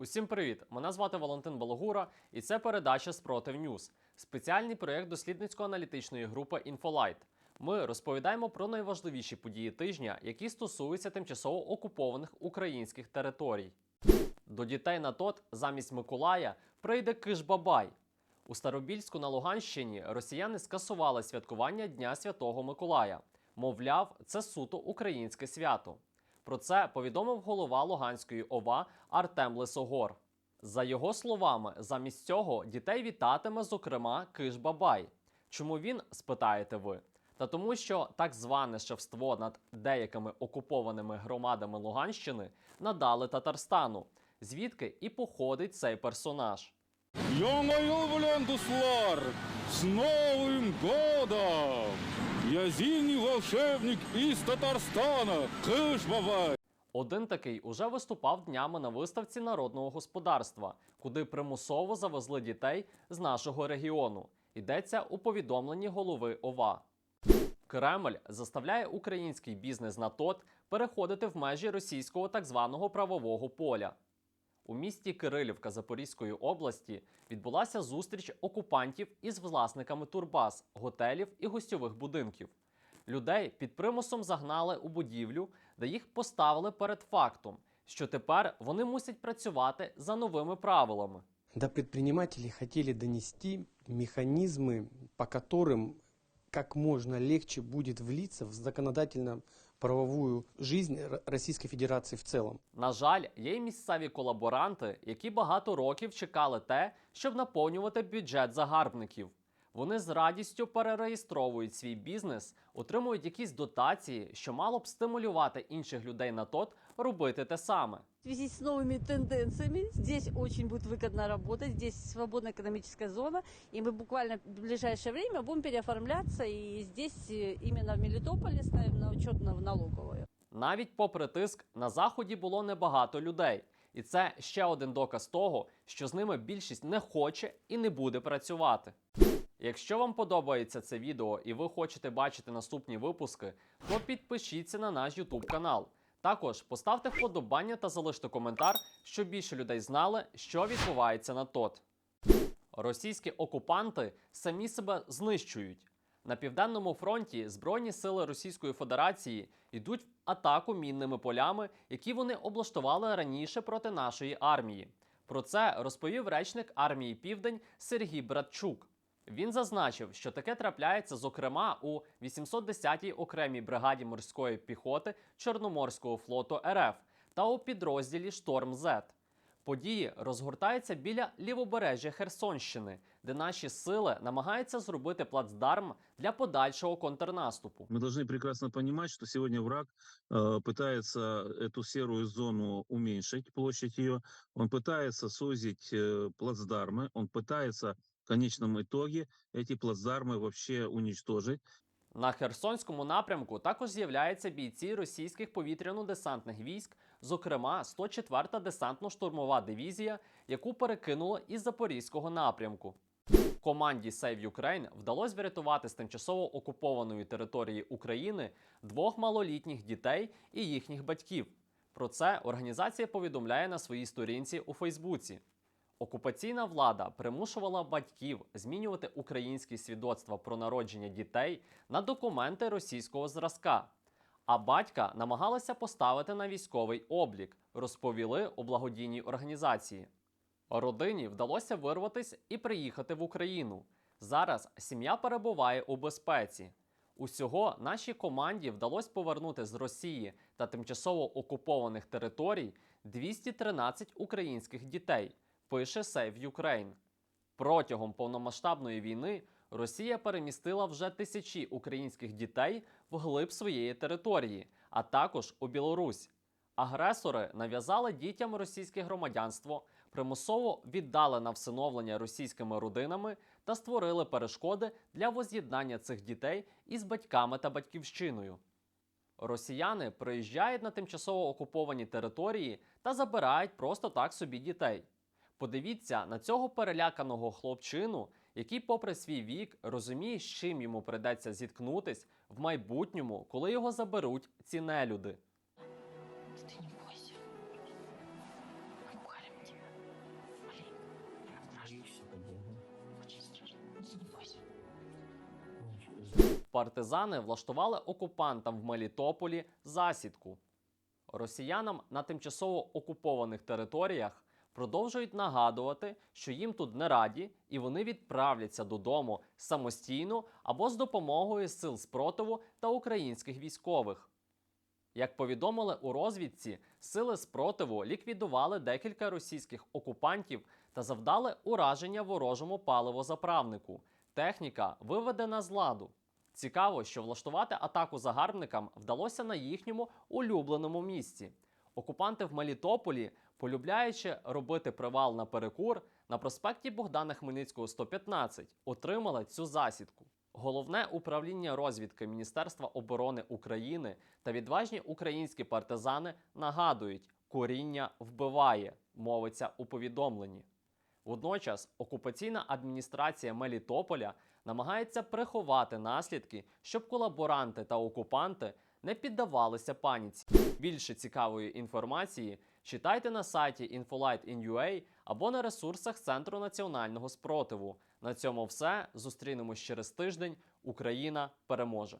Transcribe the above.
Усім привіт! Мене звати Валентин Балогура, і це передача Спротив Ньюз, спеціальний проєкт дослідницько-аналітичної групи Інфолайт. Ми розповідаємо про найважливіші події тижня, які стосуються тимчасово окупованих українських територій. До дітей на тот замість Миколая прийде Киш-Бабай. У Старобільську на Луганщині росіяни скасували святкування Дня Святого Миколая. Мовляв, це суто українське свято. Про це повідомив голова Луганської ОВА Артем Лисогор. За його словами, замість цього дітей вітатиме, зокрема, Киш-Бабай. Чому він, спитаєте ви? Та тому, що так зване шефство над деякими окупованими громадами Луганщини надали Татарстану, звідки і походить цей персонаж. Ё-моё, Дуслар! С Новым годом! Я зимний волшебник из Татарстана, Кыш-Бабай! Один такий уже виступав днями на виставці народного господарства, куди примусово завезли дітей з нашого регіону. Йдеться у повідомленні голови ОВА. Кремль заставляє український бізнес на ТОТ переходити в межі російського так званого правового поля. У місті Кирилівка Запорізької області відбулася зустріч окупантів із власниками турбаз, готелів і гостьових будинків. Людей під примусом загнали у будівлю, де їх поставили перед фактом, що тепер вони мусять працювати за новими правилами. До предпринимателей хотели донести механизмы, по которым как можно легче будет влиться в законодательно-правовую жизнь Російської Федерації в цілому. На жаль, є й місцеві колаборанти, які багато років чекали те, щоб наповнювати бюджет загарбників. Вони з радістю перереєстровують свій бізнес, отримують якісь дотації, що мало б стимулювати інших людей на тот робити те саме. В связи с новыми тенденциями здесь очень будет выгодно работать, здесь свободная экономическая зона, и мы буквально в ближайшее время будем переоформляться, и здесь э, именно в Мелитополе ставим на учет на- в налоговую. Навіть попри тиск, на заході було небагато людей, і це ще один доказ того, що з ними більшість не хоче і не буде працювати. Якщо вам подобається це відео і ви хочете бачити наступні випуски, то підпишіться на наш YouTube канал. Також поставте вподобання та залиште коментар, щоб більше людей знали, що відбувається на ТОТ. Російські окупанти самі себе знищують. На південному фронті Збройні сили Російської Федерації йдуть в атаку мінними полями, які вони облаштували раніше проти нашої армії. Про це розповів речник армії Південь Сергій Братчук. Він зазначив, що таке трапляється, зокрема, у 810-й окремій бригаді морської піхоти Чорноморського флоту РФ та у підрозділі Шторм З. Події розгортаються біля лівобережжя Херсонщини, де наші сили намагаються зробити плацдарм для подальшого контрнаступу. Мы должны прекрасно понимать, что сегодня враг э, пытается эту серую зону уменьшить, площадь ее. Он пытается сузить э, плацдармы, он пытается в конечном итоге эти плацдармы вообще уничтожить. На Херсонському напрямку також з'являються бійці російських повітряно-десантних військ, зокрема 104-та десантно-штурмова дивізія, яку перекинуло із запорізького напрямку. Команді Save Ukraine вдалося врятувати з тимчасово окупованої території України двох малолітніх дітей і їхніх батьків. Про це організація повідомляє на своїй сторінці у Фейсбуці. Окупаційна влада примушувала батьків змінювати українські свідоцтва про народження дітей на документи російського зразка. А батька намагалася поставити на військовий облік, розповіли у благодійній організації. Родині вдалося вирватися і приїхати в Україну. Зараз сім'я перебуває у безпеці. Усього нашій команді вдалося повернути з Росії та тимчасово окупованих територій 213 українських дітей, пише Save Ukraine. Протягом повномасштабної війни Росія перемістила вже тисячі українських дітей вглиб своєї території, а також у Білорусь. Агресори нав'язали дітям російське громадянство, примусово віддали на всиновлення російськими родинами та створили перешкоди для воз'єднання цих дітей із батьками та батьківщиною. Росіяни приїжджають на тимчасово окуповані території та забирають просто так собі дітей. Подивіться на цього переляканого хлопчину, який, попри свій вік, розуміє, з чим йому придеться зіткнутись в майбутньому, коли його заберуть ці нелюди. Ты не бойся. Партизани влаштували окупантам в Мелітополі засідку. Росіянам на тимчасово окупованих територіях продовжують нагадувати, що їм тут не раді, і вони відправляться додому самостійно або з допомогою сил спротиву та українських військових. Як повідомили у розвідці, сили спротиву ліквідували декілька російських окупантів та завдали ураження ворожому паливозаправнику. Техніка виведена з ладу. Цікаво, що влаштувати атаку загарбникам вдалося на їхньому улюбленому місці. Окупанти в Мелітополі, полюбляючи робити привал на перекур, на проспекті Богдана Хмельницького 115, отримали цю засідку. Головне управління розвідки Міністерства оборони України та відважні українські партизани нагадують, коріння вбиває, мовиться у повідомленні. Водночас окупаційна адміністрація Мелітополя намагається приховати наслідки, щоб колаборанти та окупанти не піддавалися паніці. Більше цікавої інформації читайте на сайті Infolight.in.ua або на ресурсах Центру національного спротиву. На цьому все. Зустрінемось через тиждень. Україна переможе!